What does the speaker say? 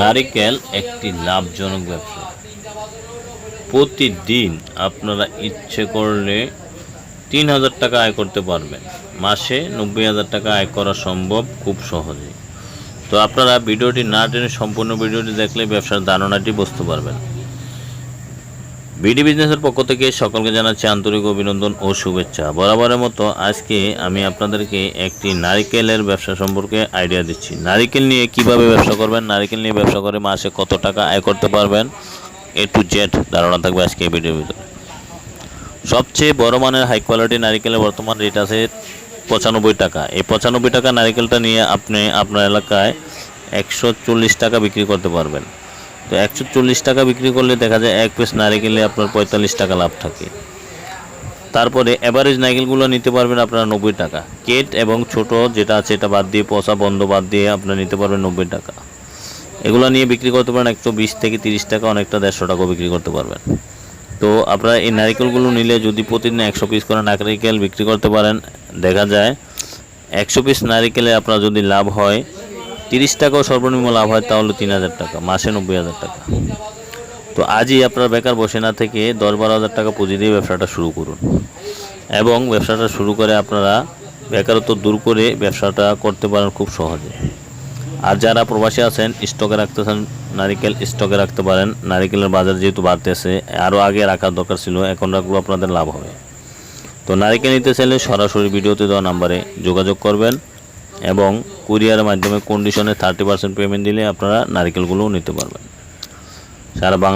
নারিকেল একটি লাভজনক ব্যবসা। প্রতিদিন আপনারা ইচ্ছে করলে তিন হাজার টাকা আয় করতে পারবেন। মাসে নব্বই হাজার টাকা আয় করা সম্ভব খুব সহজে তো আপনারা ভিডিওটি না টেনে সম্পূর্ণ ভিডিওটি দেখলে ব্যবসার ধারণাটি বুঝতে পারবেন। বিডি বিজনেসের পক্ষ থেকে সকলকে জানাচ্ছি আন্তরিক অভিনন্দন ও শুভেচ্ছা। বরাবরের মতো আজকে আমি আপনাদেরকে একটি নারিকেলের ব্যবসা সম্পর্কে আইডিয়া দিচ্ছি। নারিকেল নিয়ে কীভাবে ব্যবসা করবেন? নারিকেল নিয়ে ব্যবসা করে মাসে কত টাকা আয় করতে পারবেন? এ টু জেড ধারণা থাকবে আজকে এই ভিডিওর ভিতরে। সবচেয়ে বড় মানের হাই কোয়ালিটি নারিকেলের বর্তমান রেট আছে পঁচানব্বই টাকা। এই পঁচানব্বই টাকা নারিকেলটা নিয়ে আপনি আপনার এলাকায় একশো চল্লিশ টাকা বিক্রি করতে পারবেন। তো একশো চল্লিশ টাকা বিক্রি করলে দেখা যায় এক পিস নারিকেলে আপনার পঁয়তাল্লিশ টাকা লাভ থাকে। তারপরে অ্যাভারেজ নারিকেলগুলো নিতে পারবেন আপনারা নব্বই টাকা। কেট এবং ছোট যেটা আছে এটা বাদ দিয়ে, পচা বন্ধ বাদ দিয়ে আপনারা নিতে পারবেন নব্বই টাকা। এগুলো নিয়ে বিক্রি করতে পারেন একশো বিশ থেকে তিরিশ টাকা, অনেকটা দেড়শো টাকাও বিক্রি করতে পারবেন। তো আপনারা এই নারিকেলগুলো নিলে যদি প্রতিদিন একশো পিস করে নারিকেল বিক্রি করতে পারেন, দেখা যায় একশো পিস নারিকেলে আপনার যদি লাভ হয় তিরিশ টাকাও সর্বনিম্ন লাভ হয়, তাহলে তিন হাজার টাকা, মাসে নব্বই হাজার টাকা। তো আজই আপনারা বেকার বসে না থেকে দশ বারো হাজার টাকা পুঁজি দিয়ে ব্যবসাটা শুরু করুন। এবং ব্যবসাটা শুরু করে আপনারা বেকারত্ব দূর করে ব্যবসাটা করতে পারেন খুব সহজে। আর যারা প্রবাসী আছেন, স্টকে রাখতেছেন নারিকেল স্টকে রাখতে পারেন। নারিকেলের বাজার যেহেতু বাড়তেছে, আরও আগে রাখার দরকার ছিল, এখন রাখলেও আপনাদের লাভ হবে। তো নারিকেল নিতে চাইলে সরাসরি ভিডিওতে দেওয়া নাম্বারে যোগাযোগ করবেন এবং কুরিয়ারের মাধ্যমে কন্ডিশনে থার্টি পার্সেন্ট পেমেন্ট দিলে আপনারা নারিকেলগুলোও নিতে পারবেন। সারা বাংলা